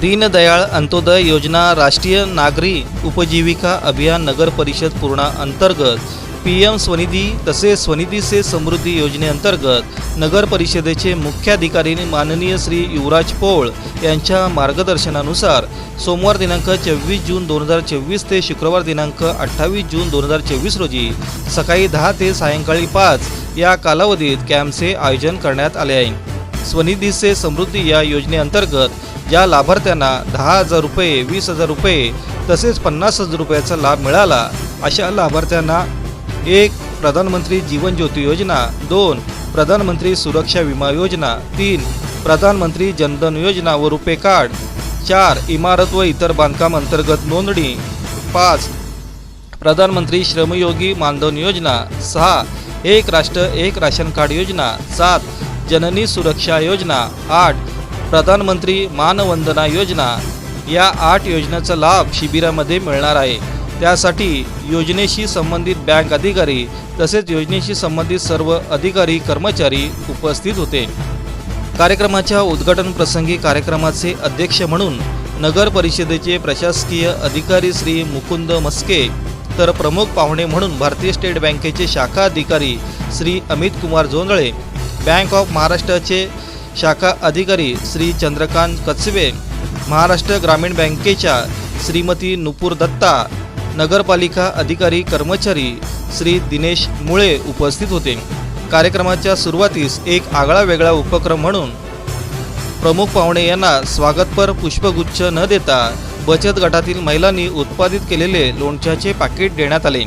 दीनदयाळ अंत्योदय योजना राष्ट्रीय नागरी उपजीविका अभियान नगर परिषद पूर्णा अंतर्गत. पी एम स्वनिधी तसेच स्वनिधी से समृद्धी योजनेअंतर्गत नगर परिषदेचे मुख्याधिकारी माननीय श्री युवराज पोळ यांच्या मार्गदर्शनानुसार सोमवार दिनांक चोवीस जून दोन हजार चोवीस ते शुक्रवार दिनांक अठ्ठावीस जून दोन हजार चोवीस रोजी सकाळी दहा ते सायंकाळी पाच या कालावधीत कॅम्पचे आयोजन करण्यात आले आहे. स्वनिधी से समृद्धी या योजनेअंतर्गत ज्या लाभार्थ्यांना दहा हजार रुपये वीस हजार रुपये तसेच पन्नास हजार रुपयाचा लाभ मिळाला अशा लाभार्थ्यांना एक प्रधानमंत्री जीवन ज्योती योजना दोन प्रधानमंत्री सुरक्षा विमा योजना तीन प्रधानमंत्री जनधन योजना व रुपे कार्ड चार इमारत व इतर बांधकाम अंतर्गत नोंदणी पाच प्रधानमंत्री श्रमयोगी मानधन योजना सहा एक राष्ट्र एक राशन कार्ड योजना सात जननी सुरक्षा योजना आठ प्रधानमंत्री मानवंदना योजना या आठ योजनेचा लाभ शिबिरामध्ये मिळणार आहे. त्यासाठी योजनेशी संबंधित बँक अधिकारी तसेच योजनेशी संबंधित सर्व अधिकारी कर्मचारी उपस्थित होते. कार्यक्रमाच्या उद्घाटन प्रसंगी कार्यक्रमाचे अध्यक्ष म्हणून नगर परिषदेचे प्रशासकीय अधिकारी श्री मुकुंद मस्के तर प्रमुख पाहुणे म्हणून भारतीय स्टेट बँकेचे शाखा अधिकारी श्री अमित कुमार जोंधळे बँक ऑफ महाराष्ट्राचे शाखा अधिकारी श्री चंद्रकांत कचवे महाराष्ट्र ग्रामीण बँकेच्या श्रीमती नुपूर दत्ता नगरपालिका अधिकारी कर्मचारी श्री दिनेश मुळे उपस्थित होते. कार्यक्रमाच्या सुरुवातीस एक आगळा वेगळा उपक्रम म्हणून प्रमुख पाहुणे यांना स्वागतपर पुष्पगुच्छ न देता बचत गटातील महिलांनी उत्पादित केलेले लोणच्याचे पाकिट देण्यात आले.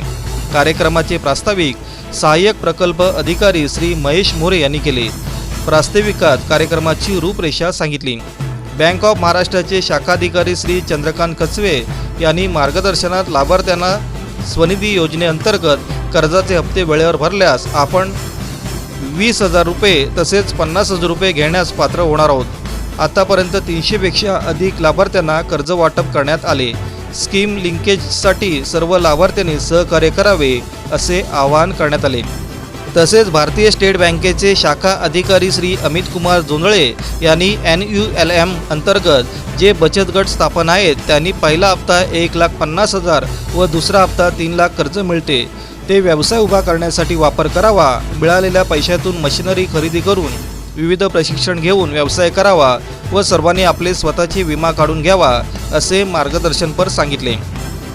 कार्यक्रमाचे प्रास्ताविक सहाय्यक प्रकल्प अधिकारी श्री महेश मोरे यांनी केले. प्रास्ताविकात कार्यक्रमाची रूपरेषा सांगितली. बँक ऑफ महाराष्ट्राचे शाखाधिकारी श्री चंद्रकांत कचवे यांनी मार्गदर्शनात लाभार्थ्यांना स्वनिधी योजनेअंतर्गत कर्जाचे हप्ते वेळेवर भरल्यास आपण वीस हजार रुपये तसेच पन्नास हजार रुपये घेण्यास पात्र होणार आहोत. आतापर्यंत तीनशेपेक्षा अधिक लाभार्थ्यांना कर्ज वाटप करण्यात आले. स्कीम लिंकेजसाठी सर्व लाभार्थ्यांनी सहकार्य करावे असे आवाहन करण्यात आले. तसेच भारतीय स्टेट बँकेचे शाखा अधिकारी श्री अमित कुमार जोंधळे यांनी एन यू एल एम अंतर्गत जे बचत गट स्थापन आहेत त्यांनी पहिला हप्ता एक लाख पन्नास हजार व दुसरा हप्ता तीन लाख कर्ज मिळते. ते व्यवसाय उभा करण्यासाठी वापर करावा मिळालेल्या पैशातून मशिनरी खरेदी करून विविध प्रशिक्षण घेऊन व्यवसाय करावा व सर्वांनी आपले स्वतःची विमा काढून घ्यावा असे मार्गदर्शनपर सांगितले.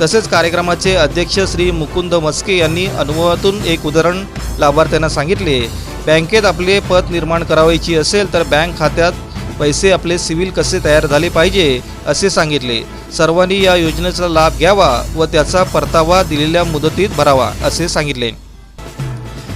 तसेच कार्यक्रमाचे अध्यक्ष श्री मुकुंद मस्के यांनी अनुभवातून एक उदाहरण लाभार्थ्यांना सांगितले. बँकेत आपले पत निर्माण करावायची असेल तर बँक खात्यात पैसे आपले सिव्हिल कसे तयार झाले पाहिजे असे सांगितले. सर्वांनी या योजनेचा लाभ घ्यावा व त्याचा परतावा दिलेल्या मुदतीत भरावा असे सांगितले.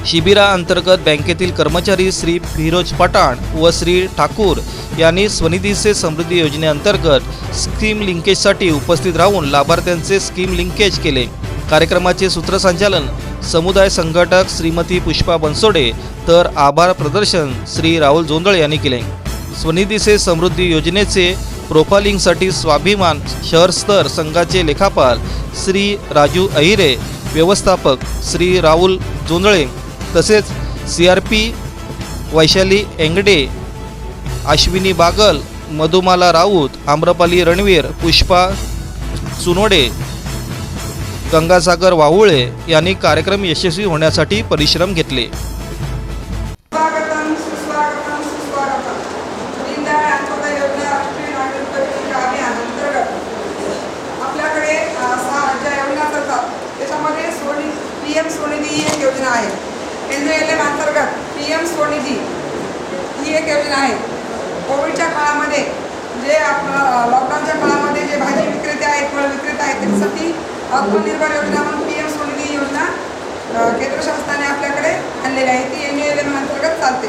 शिबिराअंतर्गत बँकेतील कर्मचारी श्री फिरोज पठाण व श्री ठाकूर यांनी स्वनिधीचे समृद्धी योजनेअंतर्गत स्कीम लिंकेजसाठी उपस्थित राहून लाभार्थ्यांचे स्कीम लिंकेज केले. कार्यक्रमाचे सूत्रसंचालन समुदाय संघटक श्रीमती पुष्पा बनसोडे तर आभार प्रदर्शन श्री राहुल जोंधळे यांनी केले. स्वनिधीचे समृद्धी योजनेचे प्रोफाइलिंगसाठी स्वाभिमान शहरस्तर संघाचे लेखापाल श्री राजू अहिरे व्यवस्थापक श्री राहुल जोंदळे तसेच C R P Vaishali Engade Ashwini Bagal Madhumala Raut Amrapali Ranveer Pushpa Sunode Gangasagar Wahule यांनी कार्यक्रम यशस्वी होण्यासाठी परिश्रम घेतले. आपल्याकडे सहा ज्या योजना चालतात त्याच्यामध्ये सोनी पी एम स्वनिधी ही एक योजना आहे. पीएम स्वनिधी ही एक योजना आहे. कोविडच्या काळामध्ये जे आपलं लॉकडाऊनच्या काळामध्ये जे भाजी विक्रेते आहेत फळ विक्रेते आहेत त्यांच्यासाठी आत्मनिर्भर योजना म्हणून पी एम स्वनिधी योजना केंद्र शासनाने आपल्याकडे आणलेली आहे. ती एन एल एम अंतर्गत चालते.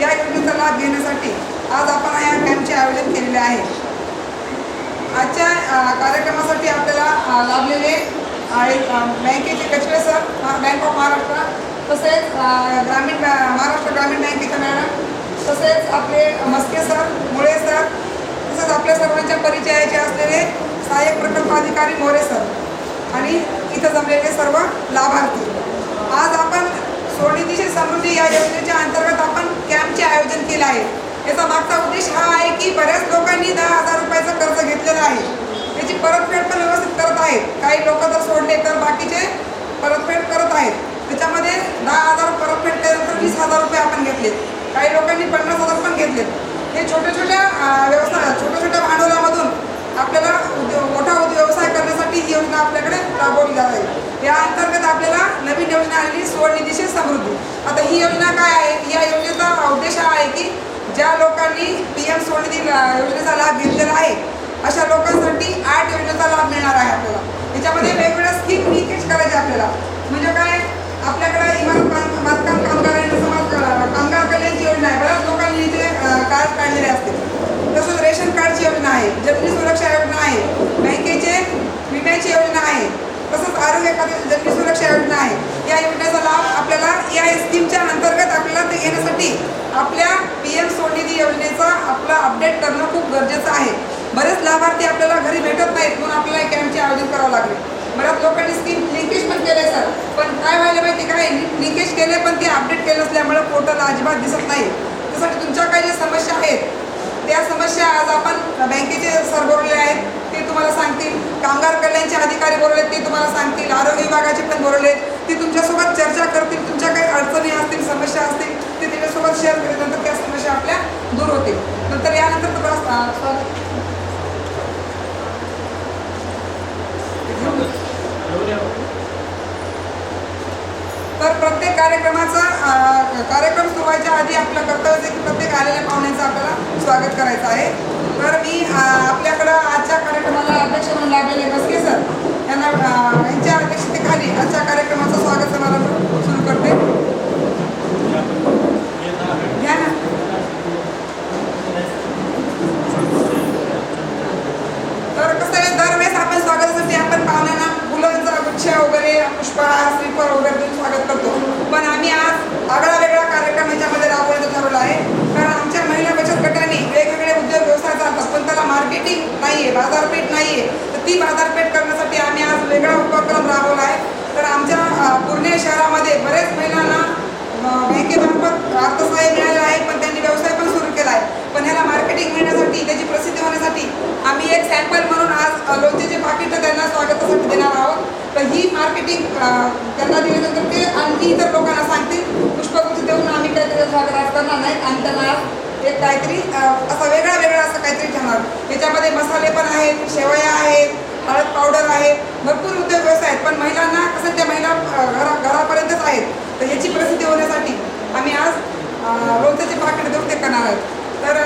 या योजनेचा लाभ घेण्यासाठी आज आपण या कॅम्पचे आयोजन केलेले आहे. आजच्या कार्यक्रमासाठी आपल्याला लाभलेले आहेत बँकेचे कचरे सर. Bank of Maharashtra. तसेच ग्रामीण महाराष्ट्र ग्रामीण बँकेच्या मॅडम तसेच आपले मस्के सर मुळे सर तसेच आपल्या सर्वांच्या परिचयाचे असलेले सहाय्यक प्रकल्प अधिकारी मोरे सर आणि इथं जमलेले सर्व लाभार्थी. आज आपण सोडणीची समृद्धी या योजनेच्या अंतर्गत आपण कॅम्पचे आयोजन केलं आहे. याचा मागचा उद्देश हा आहे की बऱ्याच लोकांनी दहा हजार रुपयाचं कर्ज घेतलेलं आहे. त्याची परतफेड पण व्यवस्थित करत आहेत. काही लोक तर सोडले तर बाकीचे परतफेड करत आहेत. त्याच्यामध्ये दहा हजार परत फेडल्यानंतर वीस हजार रुपये आपण घेतलेत. काही लोकांनी पन्नास हजार पण घेतलेत. हे छोट्या छोट्या व्यवसाय छोट्या छोट्या भांडवलामधून आपल्याला उद्योग मोठा व्यवसाय करण्यासाठी ही योजना आपल्याकडे राबवली जात आहे. या अंतर्गत आपल्याला नवीन योजना आलेली स्वनिधीशी समृद्धी. आता ही योजना काय आहे? या योजनेचा उद्देश हा आहे की ज्या लोकांनी पी एम सुवर्णनिधी योजनेचा लाभ घेतलेला आहे अशा लोकांसाठी आठ योजनेचा लाभ मिळणार आहे आपल्याला. त्याच्यामध्ये वेगवेगळ्या स्कीम लिकेज करायचे आपल्याला. म्हणजे काय? आपल्याकडे इमारत बांधकाम कामगार समाज कामगार कल्याणची योजना आहे. बऱ्याच लोकांनी इथे कार्ड काढलेले असते तसंच रेशन कार्डची योजना आहे. जमिनी सुरक्षा योजना आहे. बँकेचे विम्याची योजना आहे. तसंच आरोग्य खात्याची जमिनी सुरक्षा योजना आहे. या योजनेचा लाभ आपल्याला या स्कीमच्या अंतर्गत आपल्याला ते घेण्यासाठी आपल्या पी एम स्वनिधी योजनेचा आपला अपडेट करणं खूप गरजेचं आहे. बरेच लाभार्थी आपल्याला घरी भेटत नाहीत म्हणून आपल्याला कॅम्पचे आयोजन करावं लागले. बऱ्याच लोकांनी स्कीम लिंकेज पण केले सर पण काय व्हायला माहिती काय लिंकेज केले पण ते अपडेट केलं नसल्यामुळे पोर्टल अजिबात दिसत नाही. त्यासाठी तुमच्या काही ज्या समस्या आहेत त्या समस्या आज आपण बँकेचे सर बोलले आहेत. ते तुम्हाला सांगतील. कामगार कल्याणचे अधिकारी बोलले ते तुम्हाला सांगतील. आरोग्य विभागाचे पण बोलले ते तुमच्यासोबत चर्चा करतील. तुमच्या काही अडचणी असतील समस्या असतील ते त्याच्यासोबत शेअर केल्यानंतर त्या समस्या आपल्या दूर होतील. नंतर यानंतर तुम्हाला अं, स्वागत तर प्रत्येक कार्यक्रमाचा कार्यक्रम सुरू व्हायच्या आधी आपलं कर्तव्य आहे की प्रत्येक आलेल्या पाहुण्यांचं आपल्याला स्वागत करायचं आहे. तर मी आपल्याकडं आजच्या कार्यक्रमाला अध्यक्ष म्हणून लागलेले बसके सर यांना यांच्या अध्यक्षतेखाली आजच्या कार्यक्रमाचं स्वागत समारंभ सुरू करते. घ्या ना. तर कसं आहे दरवेळेस आपण स्वागतासाठी आपण पाहुण्यांना फुलांचा वगैरे पुष्पहार श्रीफळ वगैरे देऊन स्वागत करतो. पण आम्ही आज आगळा वेगळा कार्यक्रम याच्यामध्ये राबवण्याचं ठरवलं आहे. कारण आमच्या महिला बचत गटाने वेगवेगळे उद्योग व्यवसाय चालतात पण त्याला मार्केटिंग नाही आहे बाजारपेठ नाही आहे तर ती बाजारपेठ करण्यासाठी आम्ही आज वेगळा उपक्रम राबवला आहे. तर आमच्या पूर्णे पुणे शहरामध्ये बरेच महिलांना बँकेमार्फत अर्थसहाय्य मिळालं आहे पण त्यांनी व्यवसाय पण सुरू केला आहे. पण ह्याला मार्केटिंग मिळण्यासाठी त्याची प्रसिद्धी होण्यासाठी आम्ही एक सॅम्पल म्हणून आज अ, लोणचेचे पाकिट त्यांना स्वागत ही मार्केटिंग त्यांना दिल्यानंतर ते आणखी इतर लोकांना सांगतील पुष्पगुच्छ देऊन आम्ही काहीतरी स्वागत आज करणार नाहीत आणि त्यांना आज एक काहीतरी असा वेगळा वेगळा असं काहीतरी ठेवणार त्याच्यामध्ये मसाले पण आहेत शेवया आहेत हळद पावडर आहे भरपूर उद्योग व्यवसाय आहेत पण महिलांना कसं त्या महिला घरा घरापर्यंतच आहेत. तर ह्याची प्रसिद्धी होण्यासाठी आम्ही आज रोजचे पाकिट देऊन ते करणार आहोत. तर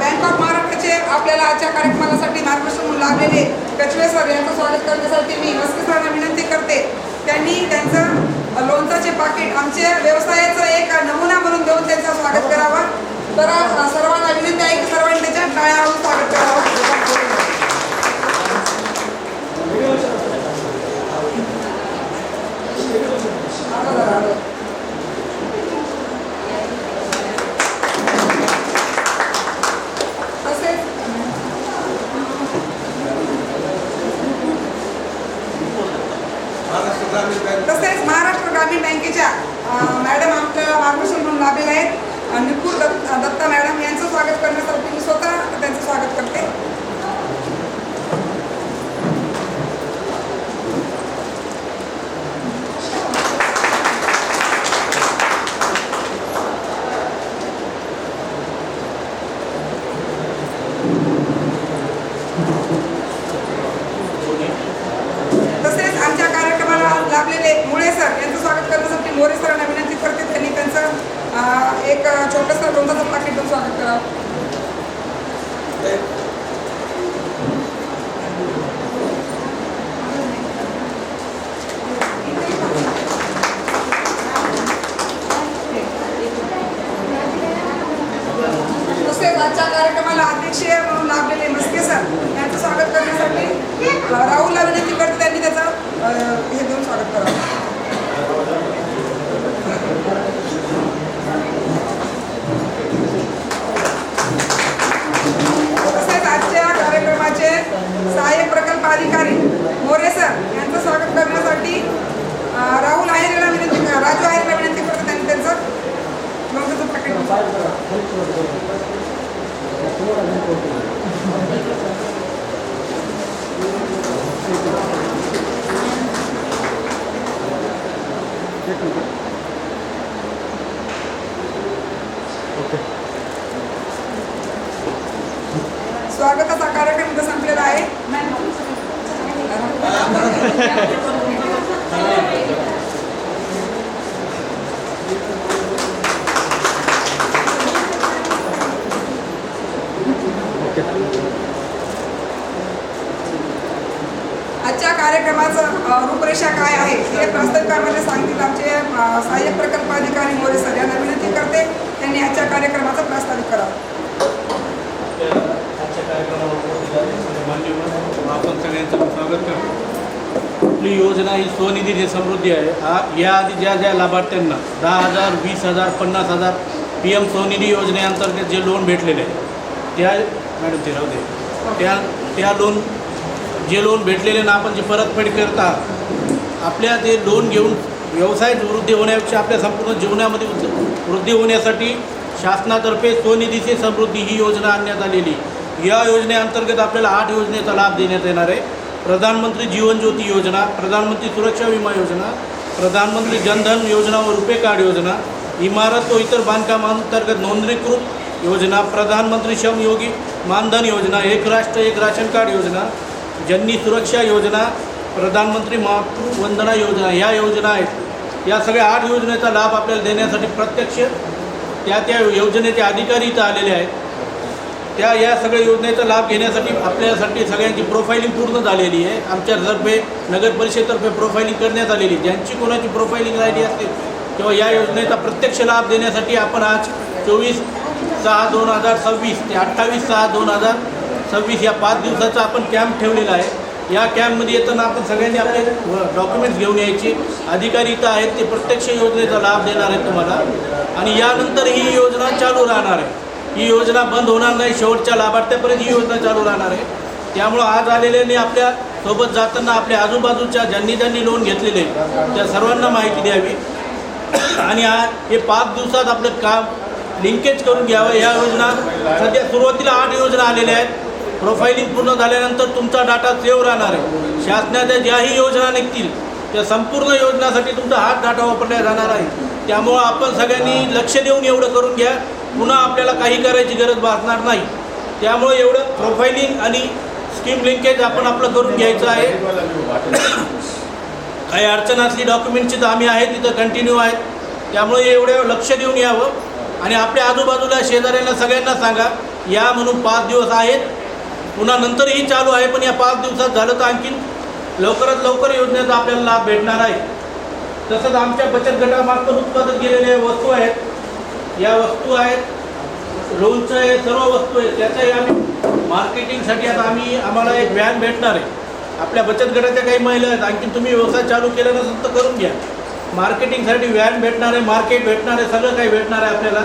बँक ऑफ महाराष्ट्राचे आपल्याला आजच्या कार्यक्रमासाठी मार्गदर्शन म्हणून लागलेले कचवे सर यांचं स्वागत करण्यासाठी मी वस्ती सरांना विनंती करते. त्यांनी त्यांचं लोणचाचे पाकिट आमच्या व्यवसायाचं एक नमुना म्हणून देऊन त्यांचं स्वागत करावा. तर सर्वांना विनंती आहे की सर्वांनी त्याच्या टाळ्यावरून स्वागत करावं तसेच तसेच महाराष्ट्र ग्रामीण बँकेच्या अं, मॅडम आपल्याला मार्गदर्शन म्हणून लाभलेले आहेत अं, निपूर दत्त दत्ता मॅडम यांचं स्वागत करण्यासाठी मी स्वतः त्यांचं स्वागत करते तसेच आमच्या कार्यक्रमाला लाभलेले मुळे सर यांचं स्वागत करण्यासाठी मोरे सरांना विनंती करते त्यांनी त्यांचं अं, एक छोटंसं तासात पाकिट स्वागत करा तसेच आजच्या कार्यक्रमाला अध्यक्ष म्हणून लाभलेले मस्के सर यांचं स्वागत करण्यासाठी अ, राहुलला विनंती करते त्यांनी त्याचं अ, हे देऊन स्वागत करावं तसेच आजच्या कार्यक्रमाचे सहाय्यक प्रकल्प अधिकारी मोरे सर यांचं स्वागत करण्यासाठी अ, राहुल आहेरला विनंती राजू आहेरला विनंती करते त्यांनी त्यांचं लोणचं पाकिट स्वागताचा कार्यक्रम इथं संपलेला आहे आजच्या कार्यक्रमाचं अ, रूपरेषा काय आहे हे प्रास्ताविकामध्ये सांगतील आमचे अ, सहाय्यक प्रकल्प अधिकारी मोरे सर यांना विनंती करते त्यांनी आजच्या कार्यक्रमाचं प्रास्ताविक करावं आजच्या कार्यक्रमाला मान्यवर आपण सगळ्यांचं स्वागत करतो आपली योजना ही स्वनिधी जे समृद्धी आहे हा याआधी ज्या ज्या लाभार्थ्यांना दहा हजार वीस हजार पन्नास हजार पी एम स्वनिधी योजनेअंतर्गत जे लोन भेटलेले आहे त्या मॅडम ते राहू दे. त्या त्या लोन जे लोन भेटलेले ना आपण जे परतफेड करता आपल्या ते लोन घेऊन व्यवसाय वृद्धी होण्यापेक्षा आपल्या संपूर्ण जीवनामध्ये वृद्धी होण्यासाठी शासनातर्फे स्वनिधीची समृद्धी ही योजना आणण्यात आलेली. या योजनेअंतर्गत आपल्याला आठ योजनेचा लाभ देण्यात येणार आहे. प्रधानमंत्री जीवन ज्योती योजना प्रधानमंत्री सुरक्षा विमा योजना प्रधानमंत्री जनधन योजना व रुपे कार्ड योजना इमारत व इतर बांधकामांतर्गत नोंदणीकृत योजना प्रधानमंत्री श्रमयोगी मानधन योजना एक राष्ट्र एक राशन कार्ड योजना जननी सुरक्षा योजना प्रधानमंत्री मातृ वंदना योजना ह्या योजना आहेत. या सगळ्या आठ योजनेचा लाभ आपल्याला देण्यासाठी प्रत्यक्ष त्या त्या योजनेचे अधिकारी इथं आलेले आहेत. त्या या सगळ्या योजनेचा लाभ घेण्यासाठी आपल्यासाठी सगळ्यांची प्रोफायलिंग पूर्ण झालेली आहे. आमच्यातर्फे नगर परिषदेतर्फे प्रोफायलिंग करण्यात आलेली आहे. ज्यांची कोणाची प्रोफायलिंग राहिली असते तेव्हा या योजनेचा प्रत्यक्ष लाभ देण्यासाठी आपण आज चोवीस सहा दोन हजार सव्वीस ते अठ्ठावीस सहा दोन हजार सव्वीस या पाच दिवसाचा आपण कॅम्प ठेवलेला आहे. या कॅम्पमध्ये येताना आपण सगळ्यांनी आपले डॉक्युमेंट्स घेऊन यायचे. अधिकारी इथं आहेत ते प्रत्यक्ष योजनेचा लाभ देणार आहेत तुम्हाला. आणि यानंतर ही योजना चालू राहणार आहे. ही योजना बंद होणार नाही शेवटच्या लाभार्थ्यापर्यंत ही योजना चालू राहणार आहे. त्यामुळं आज आलेल्यांनी आपल्यासोबत जाताना आपल्या आजूबाजूच्या ज्यांनी ज्यांनी लोन घेतलेले आहे, त्या सर्वांना माहिती द्यावी. आणि हे पाच दिवसात आपलं काम लिंकेज करून घ्यावं. या योजना सध्या सुरुवातीला आठ योजना आलेल्या आहेत. प्रोफाईलिंग पूर्ण झाल्यानंतर तुमचा डाटा सेव्ह राहणार आहे. शासनाच्या ज्याही योजना निघतील त्या संपूर्ण योजनासाठी तुमचा हाच डाटा वापरला जाणार आहे. त्यामुळं आपण सगळ्यांनी लक्ष देऊन एवढं करून घ्या. पुन्हा आपल्याला काही करायची गरज भासणार नाही. त्यामुळे एवढं प्रोफाईलिंग आणि स्कीम लिंकेज आपण आपलं करून घ्यायचं आहे. काही अडचण असली डॉक्युमेंटची तर आम्ही आहे तिथं कंटिन्यू आहेत. त्यामुळे एवढं लक्ष देऊन यावं. आणि आपल्या आजूबाजूला शेजाऱ्यांना सगळ्यांना सांगा या म्हणून पाच दिवस आहेत. पुन्हा नंतरही चालू आहे पण या पाच दिवसात झालं तर आणखीन लवकरात लवकर योजनेचा आपल्याला लाभ भेटणार आहे. तसंच आमच्या बचत गटामार्फत उत्पादित केलेल्या वस्तू आहेत. या वस्तू आहेत लोणचं आहे सर्व वस्तू आहेत त्याचाही आम्ही मार्केटिंगसाठी आता आम्ही आम्हाला एक व्हॅन भेटणार आहे. आपल्या बचत गटाच्या काही महिला आहेत आणखी तुम्ही व्यवसाय चालू केला नसेल तर करून घ्या. मार्केटिंगसाठी व्हॅन भेटणार आहे मार्केट भेटणार आहे सगळं काही भेटणार आहे आपल्याला.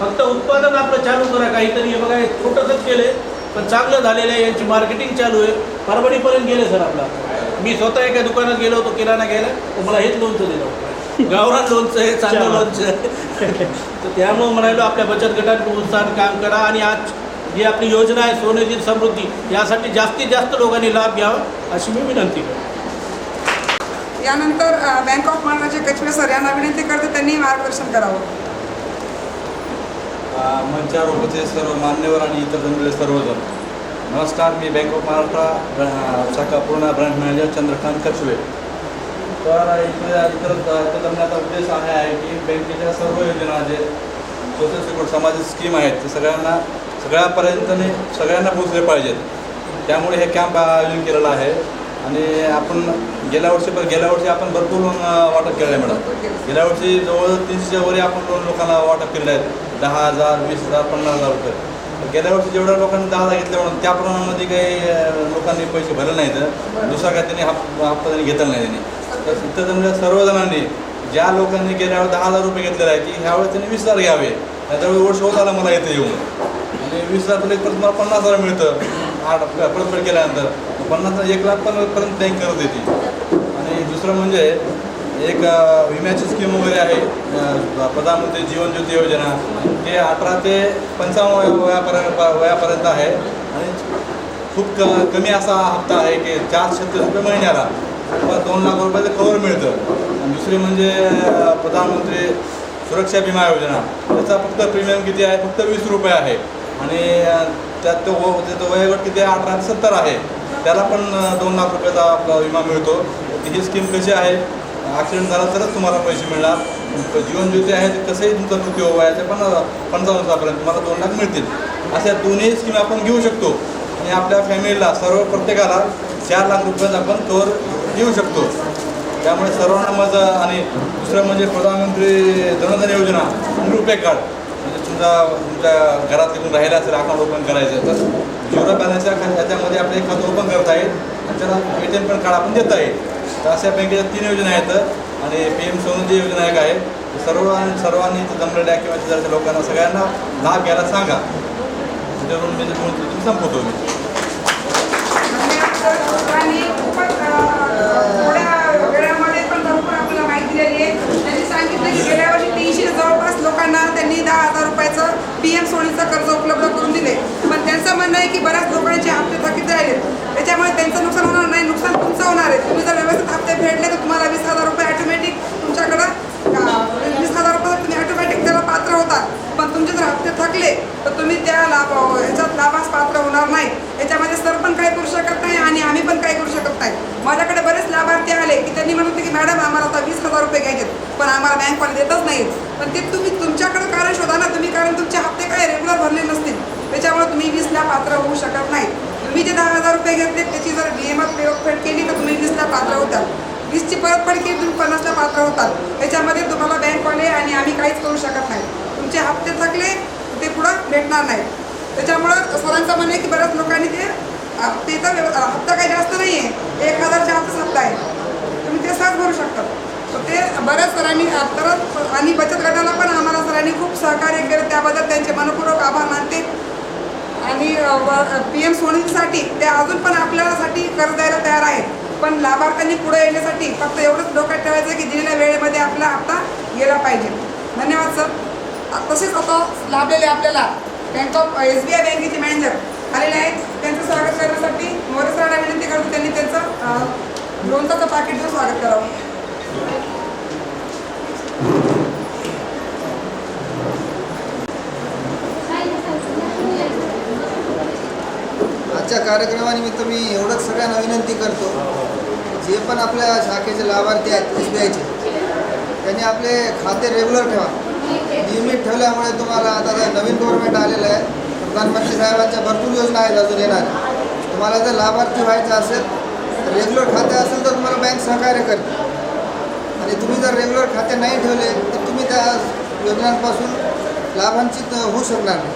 फक्त उत्पादन आपलं चालू करा काहीतरी बघा हे छोटंसंच केलं पण चांगलं झालेलं आहे यांची मार्केटिंग चालू आहे. परभणीपर्यंत गेले सर आपला. मी स्वतः एका दुकानात गेलो होतो किराणा घ्यायला. तर मला हेच लोनचं दिलं होतं. गावरान लोणचं आहे चांगलं लोणचं आहे. तर त्यामुळं म्हणालो आपल्या बचत गटात उत्साहानं काम करा आणि आज जी आपली योजना आहे सोनेची समृद्धी यासाठी जास्तीत जास्त लोकांनी लाभ घ्यावा अशी मी विनंती करतो. यानंतर बँक ऑफ महाराष्ट्राचे कचवे सर यांना विनंती करते त्यांनी मार्गदर्शन करावं. मंचावर उपस्थित सर्व मान्यवर आणि इतर जमलेले सर्वजण. नमस्कार मी बँक ऑफ महाराष्ट्र शाखा पूर्ण ब्रांच मॅनेजर चंद्रकांत कचवे. तर इथे इतर इथं उद्देश आहे आहे की बँकेच्या सर्व योजना जे सोशल सिक्युरिटी सामाजिक स्कीम आहेत ते सगळ्यांना सगळ्यापर्यंत सगळ्यांना पोचले पाहिजेत. त्यामुळे हे कॅम्प आयोजन केलेलं आहे. आणि आपण गेल्या वर्षी गेल्या वर्षी आपण भरपूर लोन वाटप केलं आहे मॅडम. गेल्या वर्षी जवळ तीनशेच्या वरी आपण लोन लोकांना वाटप केले आहेत दहा हजार वीस हजार पन्नास हजार रुपये. गेल्या वर्षी जेवढ्या लोकांनी दहा हजार घेतले म्हणून त्या प्रमाणामध्ये काही लोकांनी पैसे भरले नाहीत. दुसरा काय त्यांनी हप हप्ता त्यांनी घेतला नाही त्यांनी. इथं जमल्या म्हणजे सर्वजणांनी ज्या लोकांनी गेल्या वेळेस दहा हजार रुपये घेतलेले आहे की ह्यावेळेस त्यांनी वीस हजार घ्यावे. त्यावेळी वर्ष होत आला मला इथं येऊन. आणि वीस हजार तुला परत मला पन्नास हजार मिळतं. आठ परतफेड केल्यानंतर पन्नास हजार एक लाख पण पर्यंत बँक करत येते आणि दुसरं म्हणजे एक विम्याची स्कीम वगैरे आहे. प्रधानमंत्री जीवन ज्योती योजना. ते अठरा ते पंचावन्न वया वयापर्यंत वयापर्यंत आहे. आणि खूप क कमी असा हप्ता आहे की चार रुपये महिन्याला. किंवा दोन लाख रुपयाचं कवर मिळतं. आणि दुसरी म्हणजे प्रधानमंत्री सुरक्षा विमा योजना. त्याचा फक्त प्रीमियम किती आहे? फक्त वीस रुपये आहे. आणि त्यात तो त्याचं वयोगट किती आहे? अठरा ते सत्तर आहे. त्याला पण दोन लाख रुपयाचा विमा मिळतो. ही स्कीम कशी आहे? ॲक्सिडेंट झाला तरच तुम्हाला पैसे मिळणार. जीवन ज्योती आहे ते कसंही तुमचा मृत्यू व्हायचं पण पंचावन्न हजारापर्यंत तुम्हाला दोन लाख मिळतील. अशा दोन्ही स्कीम आपण घेऊ शकतो. आणि आपल्या फॅमिलीला सर्व प्रत्येकाला चार लाख रुपयाचा आपण कवर देऊ शकतो. त्यामुळे सर्वांना मजा आणि दुसरं म्हणजे प्रधानमंत्री जनधन योजना रुपे कार्ड म्हणजे तुमचा तुमच्या घरात येऊन राहिला असेल अकाउंट ओपन करायचं तर झिरो बॅलन्सच्या खा याच्यामध्ये आपलं एक खातं ओपन करता येईल. आणि त्याला ए टी एम पण कार्ड आपण देता येईल. तर अशा बँकेच्या तीन योजना आहेत. आणि पी एम सोनदी योजना एक आहे. सर्व सर्वांनी जमलेल्या किंवा शेजारच्या लोकांना सगळ्यांना लाभ घ्यायला सांगा. त्याच्यावरून मी म्हणजे तुम्ही संपवतो. मी धन्यवाद सर आणि खूपच अं, थोड्या वेळामध्ये पण भरपूर आपल्याला माहिती दिलेली आहे त्यांनी सांगितलं की गेल्या वर्षी तीनशे जवळपास लोकांना त्यांनी दहा हजार रुपयाचं पी एम सोनीचं कर्ज उपलब्ध करून दिले. पण त्यांचं म्हणणं आहे की बऱ्याच लोकांचे हप्ते थकीत राहिले. त्याच्यामुळे त्यांचं नुकसान होणार नाही नुकसान तुमचं होणार आहे. तुम्ही जर व्यवस्थित हप्ते फेडले तर तुम्हाला वीस हजार रुपये ऑटोमॅटिक तुमच्याकडं वीस हजार रुपये तुम्ही ऑटोमॅटिक त्याला पात्र होतात पण तुमचे जर हप्ते थकले तर तुम्ही त्या लाभ ह्याच्यात लाभास पात्र होणार नाही. याच्यामध्ये सर पण काही करू शकत नाही आणि आम्ही पण काही करू शकत नाही. माझ्याकडे बरेच लाभार्थी आले की त्यांनी म्हणत होते की मॅडम आम्हाला आता वीस हजार रुपये घ्यायचे पण आम्हाला बँकवाले देतच नाहीत. पण ते तुम्ही तुमच्याकडे कारण शोधा ना तुम्ही कारण तुमचे हप्ते काय रेग्युलर भरले नसतील. त्याच्यामुळे तुम्ही वीसला पात्र होऊ शकत नाही. तुम्ही जे दहा हजार रुपये घेतले त्याची जर बी एम फेड केली तर तुम्ही वीसला पात्र होतात. वीसची परतफेड केली तुम्ही पन्नासला पात्र होतात. त्याच्यामध्ये तुम्हाला बँकवाले आणि आम्ही काहीच करू शकत नाही. तुमचे हप्ते थकले ते पुढं भेटणार नाही त्याच्यामुळं सरांचं म्हणणं आहे की बऱ्याच लोकांनी ते हप्तेचा व्यव हप्ता काही जास्त नाही आहे एक हजारच्या आतच हप्ता आहे. तुम्ही ते सहज भरू शकता. तर ते बऱ्याच सरांनी परत आणि बचत गटाला पण आम्हाला सरांनी खूप सहकार्य केलं. त्याबद्दल त्यांचे मनपूर्वक आभार मानते. आणि पी एम सोनीसाठी ते अजून पण आपल्यासाठी कर्ज द्यायला तयार आहेत. पण लाभार्थ्यांनी पुढे येण्यासाठी फक्त एवढंच डोक्यात ठेवायचं की दिलेल्या वेळेमध्ये आपला हप्ता गेला पाहिजे. धन्यवाद सर. तसेच आता लाभलेले आपल्याला bank of S B I बँकेचे मॅनेजर आलेले आहेत. त्यांचं स्वागत करण्यासाठी मोरे सरांना विनंती करतो त्यांनी त्यांचं अ, पाकिट देऊन स्वागत करावं. आजच्या कार्यक्रमानिमित्त मी एवढंच सगळ्यांना विनंती करतो. जे पण आपल्या शाखेचे लाभार्थी आहेत एस बी आयचे त्यांनी आपले खाते रेग्युलर ठेवा. नियमित ठेवल्यामुळे तुम्हाला आता जे नवीन गव्हर्नमेंट आलेलं आहे. प्रधानमंत्री साहेबांच्या भरपूर योजना आहेत अजून येणार. तुम्हाला जर लाभार्थी व्हायचं असेल तर रेग्युलर खाते असेल तर तुम्हाला बँक सहकार्य करते आणि तुम्ही जर रेग्युलर खाते नाही ठेवले तर तुम्ही त्या योजनांपासून लाभांचित होऊ शकणार नाही.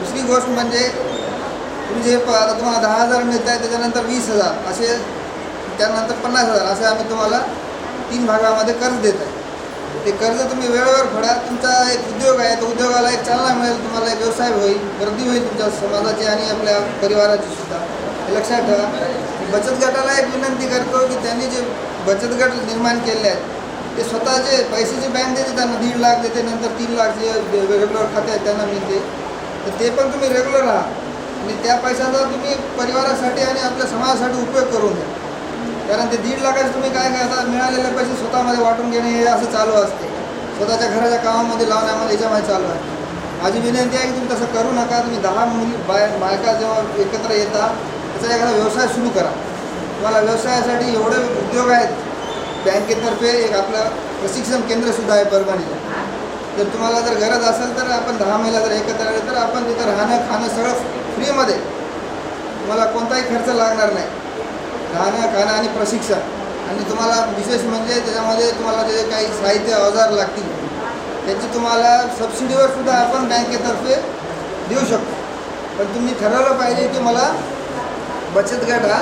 दुसरी गोष्ट म्हणजे तुम्ही जे आता तुम्हाला दहा हजार मिळत आहे त्याच्यानंतर वीस हजार असे त्यानंतर पन्नास हजार असे आम्ही तुम्हाला तीन भागामध्ये कर्ज देत आहे. ते कर्ज तुम्ही वेळेवर फेडा तुमचा एक उद्योग आहे तो उद्योगाला एक चालना मिळेल तुम्हाला एक व्यवसाय होईल गर्दी होईल तुमच्या समाजाची आणि आपल्या परिवाराची सुद्धा. हे लक्षात ठेवा. बचत गटाला एक विनंती करतो की त्यांनी जे बचत गट निर्माण केले आहेत ते स्वतःचे पैशाची बँक देते त्यांना दीड लाख देते नंतर तीन लाख जे रेग्युलर खाते आहेत त्यांना मिळते. तर ते पण तुम्ही रेग्युलर राहा. आणि त्या पैशाचा तुम्ही परिवारासाठी आणि आपल्या समाजासाठी उपयोग करून घ्या. कारण ते दीड लाखाचे तुम्ही काय करता मिळालेले पैसे स्वतःमध्ये वाटून घेणे हे असं चालू असते. स्वतःच्या घराच्या कामामध्ये लावण्यामध्ये याच्यामध्ये चालू आहे. माझी विनंती आहे की तुम्ही तसं करू नका. तुम्ही दहा मुली बाय बायका जेव्हा एकत्र येता त्याचा एखादा व्यवसाय सुरू करा. तुम्हाला व्यवसायासाठी एवढे उद्योग आहेत. बँकेतर्फे एक आपलं प्रशिक्षण केंद्रसुद्धा आहे परभणीला. जर तुम्हाला जर गरज असेल तर आपण दहा महिला जर एकत्र आले तर आपण तिथं राहणं खाणं सगळं फ्रीमध्ये. तुम्हाला कोणताही खर्च लागणार नाही. राहणं खाणं आणि प्रशिक्षण. आणि तुम्हाला विशेष म्हणजे त्याच्यामध्ये तुम्हाला जे काही साहित्य अवजार लागतील त्याची तुम्हाला सबसिडीवर सुद्धा आपण बँकेतर्फे देऊ शकतो. पण तुम्ही ठरवलं पाहिजे की मला बचत गट हा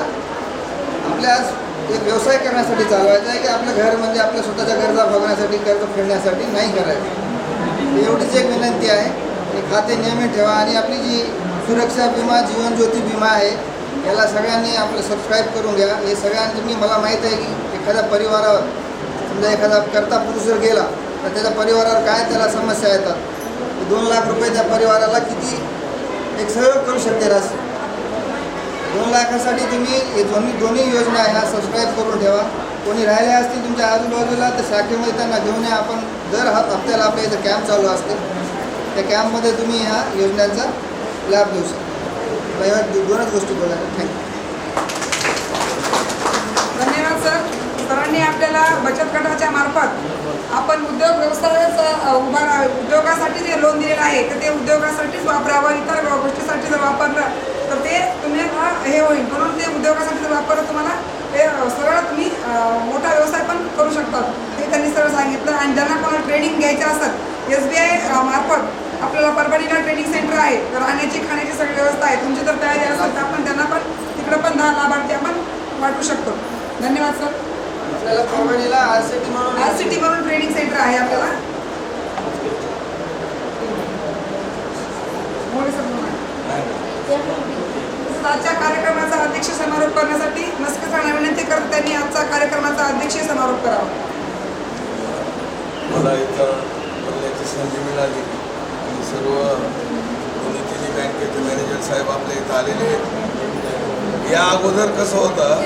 आपल्या एक व्यवसाय करण्यासाठी चालवायचा आहे की आपलं घर म्हणजे आपल्या स्वतःच्या गरजा बघण्यासाठी कर्ज फेडण्यासाठी नाही करायचं. एवढीच एक विनंती आहे. की खाते नियमित ठेवा आणि आपली जी सुरक्षा विमा जीवन ज्योती विमा आहे याला सगळ्यांनी आपलं सबस्क्राईब करून घ्या. हे सगळ्यांनी मी मला माहीत आहे की एखाद्या परिवारावर समजा एखादा करता पुरुष जर गेला तर त्याच्या परिवारावर काय त्याला समस्या येतात? दोन लाख रुपये त्या परिवाराला किती एक सहयोग करू शकते राशी दोन लाखासाठी तुम्ही हे दोन्ही दोन्ही योजना ह्या सबस्क्राईब करून ठेवा. कोणी राहिले असतील तुमच्या आजूबाजूला तर शाखेमध्ये त्यांना घेऊन या. आपण दर हप्त्याला आपल्या इथं कॅम्प चालू असते. त्या कॅम्पमध्ये तुम्ही ह्या योजनांचा लाभ घेऊ शकता. दोनच गोष्टी बोला. थँक्यू धन्यवाद सर. सरांनी आपल्याला बचत गटाच्या मार्फत आपण उद्योग व्यवसायाच उभा उद्योगासाठी जे लोन दिलेलं आहे तर ते उद्योगासाठीच वापरावं इतर गोष्टीसाठी जर वापरलं तर ते तुम्हाला हे होईल. म्हणून ते उद्योगासाठी जर वापरलं तुम्हाला ते सरळ तुम्ही मोठा व्यवसाय पण करू शकतात हे त्यांनी सरळ सांगितलं. आणि ज्यांना कोणाला ट्रेनिंग घ्यायचं असत एस बी आय मार्फत आपल्याला परभणीला ट्रेनिंग सेंटर आहे. तर राहण्याची खाण्याची सगळी व्यवस्था आहे. तुमची जर तयारी असेल तर आपण त्यांना पण तिकडं पण दहा लाभार्थी आपण वाटू शकतो. धन्यवाद सर आपल्याला परभणीला आर सी टी म्हणून आर सिटी म्हणून ट्रेनिंग सेंटर आहे आपल्याला. आजच्या कार्यक्रमाचा अध्यक्ष समारोप करण्यासाठी मस्के सरांना विनंती करत. त्यांनी आजचा कार्यक्रमाचा अध्यक्षीय समारोप करावा. मला इथं बोलण्याची संधी मिळाली. सर्व दोन्ही बँकेचे मॅनेजर साहेब आपल्या इथं आलेले आहेत. या अगोदर कसं होतं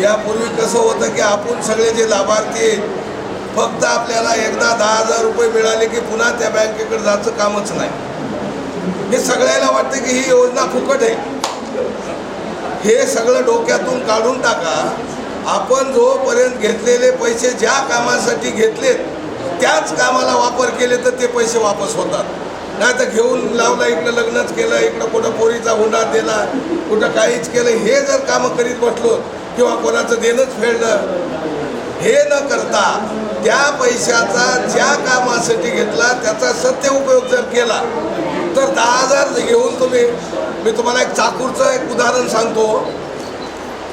यापूर्वी कसं होतं की आपण सगळे जे लाभार्थी आहेत फक्त आपल्याला एकदा दहा हजार रुपये मिळाले की पुन्हा त्या बँकेकडे जायचं कामच नाही. हे सगळ्याला वाटतं की ही योजना फुकट आहे. हे सगळं डोक्यातून काढून टाका. आपण जोपर्यंत घेतलेले पैसे ज्या कामासाठी घेतलेत त्याच कामाला वापर केले तर ते पैसे वापस होतात. नाही तर घेऊन लावला इकडं लग्नच केलं इकडं कुठं पोरीचा हुंडा दिला कुठं काहीच केलं हे जर कामं करीत बसलो किंवा कोणाचं देणंच फेडलं हे न करता त्या पैशाचा ज्या कामासाठी घेतला त्याचा सत्य उपयोग जर केला तर दहा हजार घेऊन तुम्ही मी तुम्हाला एक चाकूरचं एक उदाहरण सांगतो.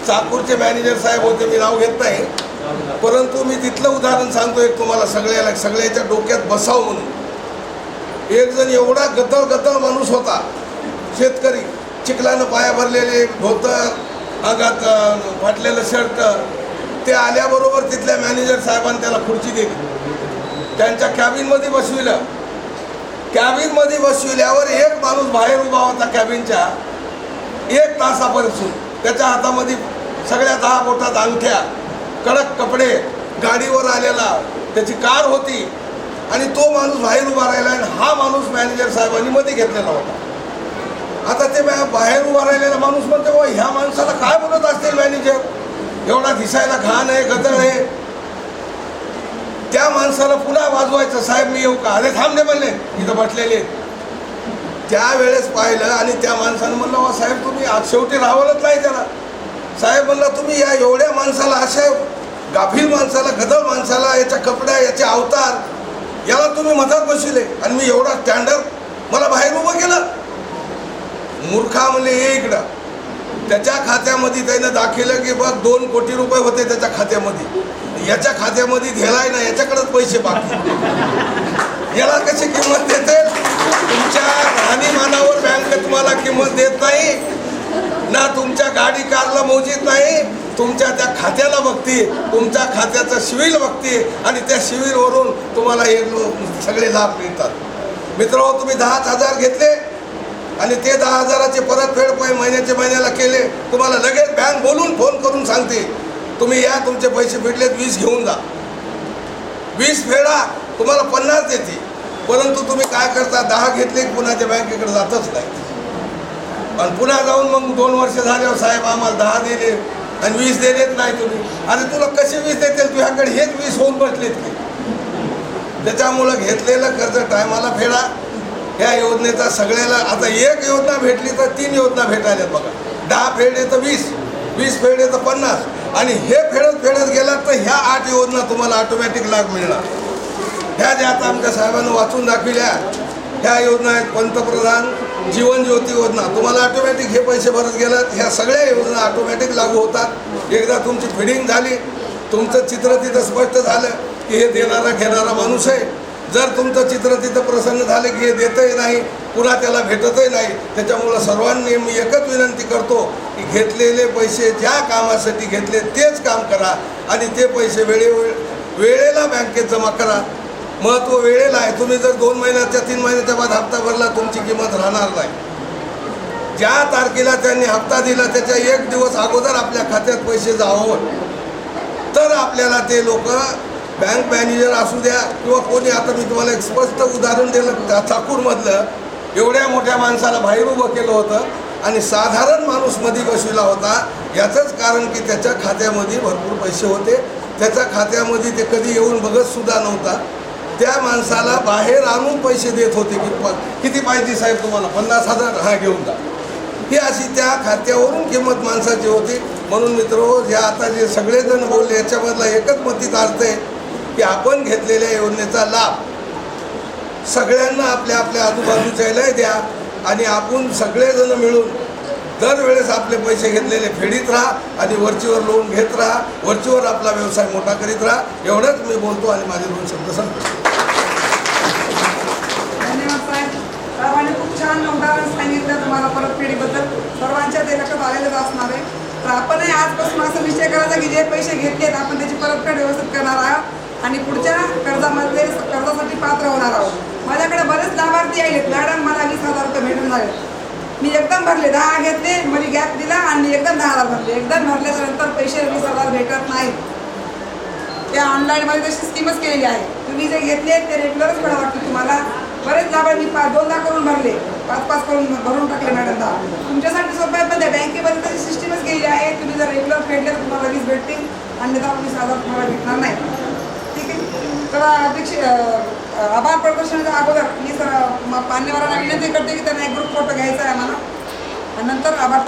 चाकूरचे मॅनेजर साहेब होते मी नाव घेत नाही. परंतु मी तिथलं उदाहरण सांगतो एक तुम्हाला सगळ्याला सगळ्याच्या डोक्यात बसाव म्हणून. एक जण एवढा गदळ गदळ माणूस होता शेतकरी चिखलानं पाया भरलेले धोतर अंगात फाटलेलं शर्ट ते आल्याबरोबर तिथल्या मॅनेजर साहेबांनी त्याला खुर्ची दिली. त्यांच्या कॅबिनमध्ये बसविलं. कॅबिनमध्ये बसविल्यावर एक माणूस बाहेर उभा होता कॅबिनच्या एक तासापासून त्याच्या हातामध्ये सगळ्या दहा बोटात अंगठ्या कडक कपडे गाडीवर आलेला त्याची कार होती. आणि तो माणूस बाहेर उभा राहिला आणि हा माणूस मॅनेजर साहेबांनी मध्ये घेतलेला होता. आता ते बाहेर उभा राहिलेला माणूस म्हणते बाबा ह्या माणसाला काय बोलत असतील मॅनेजर एवढा दिसायला घाण आहे गदळ आहे. त्या माणसाला पुन्हा वाजवायचं साहेब मी येऊ का? अरे थांबले म्हणले इथं बसलेले. त्यावेळेस पाहिलं आणि त्या माणसानं म्हणलं वा साहेब तुम्ही आज शेवटी राहवलंच नाही त्याला. साहेब म्हणला तुम्ही या एवढ्या माणसाला अशा गाफील माणसाला गदळ माणसाला याच्या कपड्या याचे अवतार याला तुम्ही मधात बसविले. आणि मी एवढा स्टँडर्ड मला बाहेर उभं केलं. मूर्खा म्हणले इकडं त्याच्या खात्यामध्ये त्यानं दाखवलं की बघ दोन कोटी रुपये होते त्याच्या खात्यामध्ये. याच्या खात्यामध्ये गेलाय ना याच्याकडेच पैसे बाकी याला कशी किंमत देते? तुमच्या राहणीमानावर बँक तुम्हाला किंमत देत नाही. ना तुमच्या गाडी कारला मोजीत नाही तुमच्या त्या खात्याला बघते तुमच्या खात्याचं शिविल बघते आणि त्या शिविलवरून तुम्हाला हे सगळे लाभ मिळतात. मित्र तुम्ही दहाच हजार घेतले आणि ते दहा हजाराचे परतफेड पै महिन्याच्या महिन्याला केले तुम्हाला लगेच बँक बोलून फोन करून सांगते तुम्ही या तुमचे पैसे फिटलेत वीस घेऊन जा. वीस फेडा तुम्हाला पन्नास देते. परंतु तुम्ही काय करता दहा घेतले की पुन्हा त्या बँकेकडे जातच नाही. आणि पुन्हा जाऊन मग दोन वर्ष झाल्यावर साहेब आम्हाला दहा दिले आणि वीस दिलेत नाही तुम्ही. आणि तुला कसे वीस देतील? तुझ्याकडे हेच वीस होऊन बसलेत की. त्याच्यामुळं घेतलेलं कर्ज टायमाला फेडा. ह्या योजनेचा सगळ्याला आता एक योजना भेटली तर तीन योजना भेटायला बघा. दहा फेडे तर वीस वीस फेडे तर पन्नास. आणि हे फेडत फेडत गेलात तर ह्या आठ योजना तुम्हाला ऑटोमॅटिक लाभ मिळणार. ह्या ज्या आता आमच्या साहेबांनी वाचून दाखविल्या ह्या योजना आहेत पंतप्रधान जीवन ज्योती योजना. तुम्हाला ऑटोमॅटिक हे पैसे भरत गेलात ह्या सगळ्या योजना ऑटोमॅटिक लागू होतात. एकदा तुमची फिडिंग झाली तुमचं चित्र तिथं स्पष्ट झालं की हे देणारा घेणारा माणूस आहे. जर तुमचं चित्र तिथं प्रसन्न झालं की हे देतही नाही पुन्हा त्याला भेटतही नाही त्याच्यामुळं सर्वांनी मी एकच विनंती करतो की घेतलेले पैसे ज्या कामासाठी घेतले तेच काम करा आणि ते पैसे वेळेवेळ वेळेला बँकेत जमा करा. महत्त्व वेळेला आहे. तुम्ही जर दोन महिन्याच्या तीन महिन्याच्या बाद हप्ता भरला तुमची किंमत राहणार नाही. ज्या तारखेला त्यांनी हप्ता दिला त्याच्या एक दिवस अगोदर आपल्या खात्यात पैसे जावं. तर आपल्याला ते लोक बँक मॅनेजर असू द्या किंवा कोणी आता मी तुम्हाला एक स्पष्ट उदाहरण दिलं ठाकूरमधलं. एवढ्या मोठ्या माणसाला बाहेर उभं केलं होतं आणि साधारण माणूसमध्ये बसविला होता. याचंच कारण की त्याच्या खात्यामध्ये भरपूर पैसे होते. त्याच्या खात्यामध्ये ते कधी येऊन बघत सुद्धा नव्हता. त्या माणसाला बाहेर आणून पैसे देत होते की पण किती पाहिजे साहेब तुम्हाला? पन्नास हजार हा घेऊन जा. ही अशी त्या खात्यावरून किंमत माणसाची होती. म्हणून मित्र जे आता जे सगळेजण बोलले याच्यामधला एकच मतीत अर्थ आहे की आपण घेतलेल्या योजनेचा लाभ सगळ्यांना आपल्या आपल्या आजूबाजूच्यालाही द्या आणि आपण सगळेजण मिळून दरवेळेस आपले पैसे घेतलेले फेडीत राहा आणि वरचीवर लोन घेत राहा. वरचीवर आपला व्यवसाय मोठा करीत राहा. एवढंच मी बोलतो आणि माझे दोन शब्द सांगतो धन्यवाद साहेब. खूप छान उदाहरण सांगितलं तुम्हाला परतफेडीबद्दल सर्वांच्या ते लक्षात आलेलंच असणार आहे. तर आपणही आजपासून असं निश्चय करायचा की जे पैसे घेतलेत आपण त्याची परतफेड व्यवस्थित करणार आहोत आणि पुढच्या कर्जामध्ये कर्जासाठी पात्र होणार आहोत. माझ्याकडे बरेच लाभार्थी आहेत मॅडम मला वीस हजार रुपये भेटून झाले. मी एकदम भरले दहा घेतले मला गॅप दिला आणि एकदम दहा हजार भरले. एकदम भरल्यानंतर पैसे वीस हजार भेटत नाहीत. त्या ऑनलाईनमध्ये तशी स्कीमच केलेली आहे. तुम्ही जे घेतले ते रेग्युलरच भरा वाटतं तुम्हाला. बरेच लाभ मी पाच दोनदा करून भरले. पाच पाच करून भरून टाकले मॅडम दहा तुमच्यासाठी सोपं आहे पण त्या बँकेमध्ये तशी सिस्टीमच केली आहे. तुम्ही जर रेग्युलर फेडले तर तुम्हाला वीस भेटतील. अन्यथा वीस हजार तुम्हाला भेटणार नाही. तर अध्यक्ष आभार प्रदर्शनाच्या अगोदर मी सर मान्यवरांना विनंती करते की त्यांना एक ग्रुप फोटो घ्यायचा आहे आम्हाला. आणि नंतर आभार